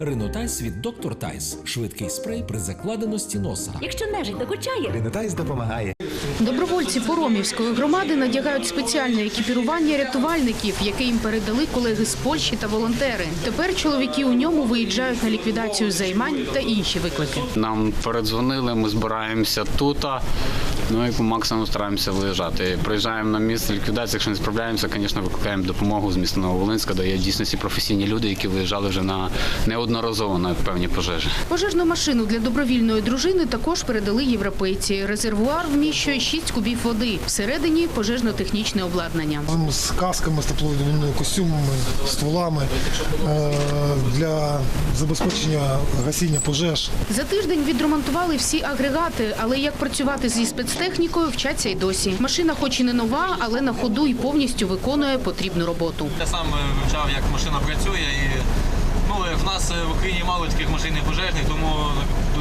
Ринотайс від Доктор Тайс. Швидкий спрей при закладеності носа. Якщо нежить докучає, Ринотайс допомагає. Добровольці Поромівської громади надягають спеціальне екіпірування рятувальників, яке їм передали колеги з Польщі та волонтери. Тепер чоловіки у ньому виїжджають на ліквідацію займань та інші виклики. Нам передзвонили, ми збираємося тут. Ну і по максимуму стараємося виїжджати. Приїжджаємо на місце ліквідації. Якщо не справляємося, звісно, викликаємо допомогу з міста Нововолинська, де є дійсно всі професійні люди, які виїжджали вже на неодноразово на певні пожежі. Пожежну машину для добровільної дружини також передали європейці. Резервуар вміщує 6 кубів води. Всередині пожежно-технічне обладнання. з касками, з тепловідмінними костюмами, стволами е, для забезпечення гасіння пожеж. За тиждень відремонтували всі агрегати, але як працювати зі спецтехнікою вчаться й досі. Машина, хоч і не нова, але на ходу і повністю виконує потрібну роботу. Я сам е, вивчав, як машина працює, і ну, в нас е, в Україні мало таких машин і пожежних, тому е,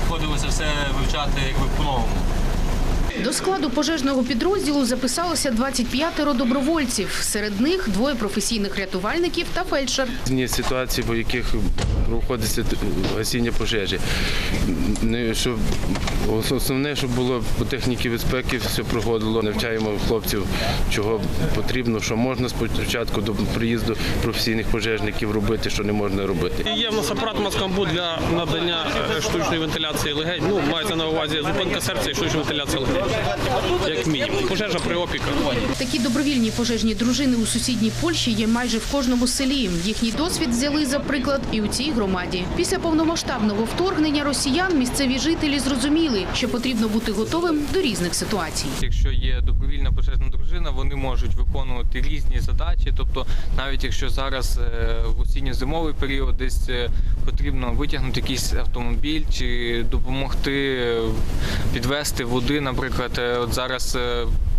приходилося все вивчати якби по-новому. До складу пожежного підрозділу записалося 25 добровольців. Серед них двоє професійних рятувальників та фельдшер. різні ситуації, по яких проходиться гасіння пожежі. Щоб, основне, щоб було по техніці безпеки все проходило. Навчаємо хлопців, чого потрібно, що можна спочатку до приїзду професійних пожежників робити, що не можна робити. Є в нас апарат Маскамбу для надання е, штучної вентиляції легень. Ну, мається на увазі зупинка серця і штучна вентиляція легень. Як мінімум. Пожежа при опіках. Такі добровільні пожежні дружини у сусідній Польщі є майже в кожному селі. Їхній досвід взяли за приклад і у цій громаді. Після повномасштабного вторгнення росіян місцеві жителі зрозуміли, що потрібно бути готовим до різних ситуацій. Якщо є добровільна пожежна дружина, вони можуть виконувати різні задачі. Тобто, навіть якщо зараз е, в осінньо-зимовий період десь е, потрібно витягнути якийсь автомобіль чи допомогти е, підвести води, наприклад, е, от зараз.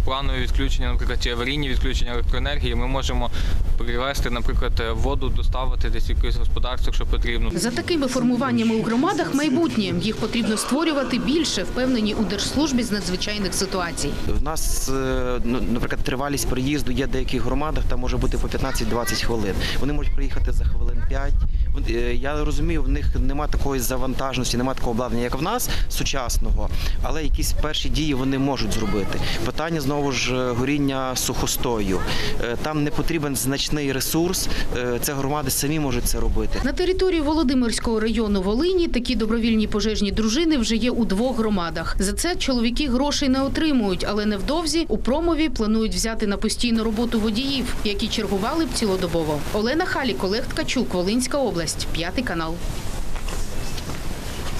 Планові відключення, наприклад, чи аварійні відключення електроенергії, ми можемо привезти, наприклад, воду, доставити десь якесь господарство, якщо потрібно. За такими формуваннями у громадах майбутнє їх потрібно створювати більше, впевнені у держслужбі з надзвичайних ситуацій. В нас, е, ну, наприклад, тривалість приїзду є в деяких громадах, там може бути по 15-20 хвилин. Вони можуть приїхати за хвилин 5. Вон- е, Я розумію, в них немає такої завантаженості, немає такого обладнання, як в нас, сучасного, але якісь перші дії вони можуть зробити. Питання знову ж е, горіння сухостою. Е, Там не потрібен значний ресурс. е, Це громади самі можуть це робити. На території Володимирського району Волині такі добровільні пожежні дружини вже є у двох громадах. За це чоловіки грошей не отримують, але невдовзі у промові планують взяти на постійну роботу водіїв, які чергували б цілодобово. Олена Халік, Олег Ткачук, Волинська область, п'ятий канал.